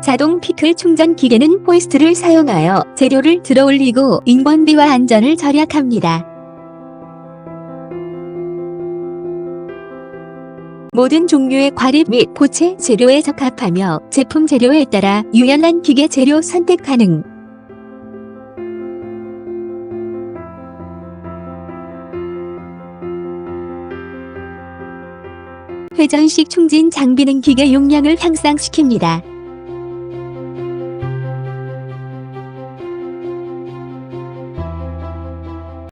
자동 피클 충전 기계는 호이스트를 사용하여 재료를 들어 올리고 인건비와 안전을 절약합니다. 모든 종류의 과립 및 고체 재료에 적합하며 제품 재료에 따라 유연한 기계 재료 선택 가능. 회전식 충진 장비는 기계 용량을 향상시킵니다.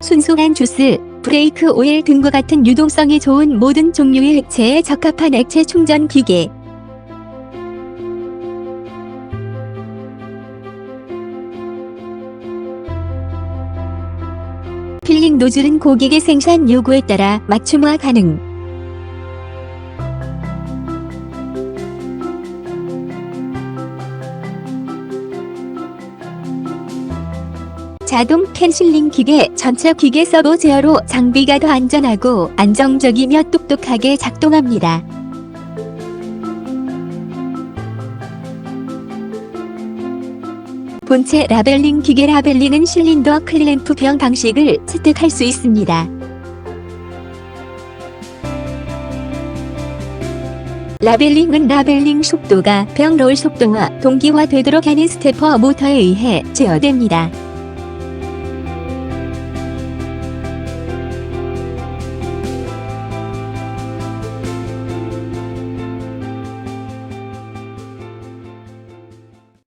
순수한 주스, 브레이크 오일 등과 같은 유동성이 좋은 모든 종류의 액체에 적합한 액체 충전 기계. 필링 노즐은 고객의 생산 요구에 따라 맞춤화 가능. 자동 캔슬링 기계 전체 기계 서버 제어로 장비가 더 안전하고 안정적이며 똑똑하게 작동합니다. 본체 라벨링 기계 라벨링은 실린더 클램프 병 방식을 습득할 수 있습니다. 라벨링은 라벨링 속도가 병롤 속도와 동기화되도록 하는 스테퍼 모터에 의해 제어됩니다.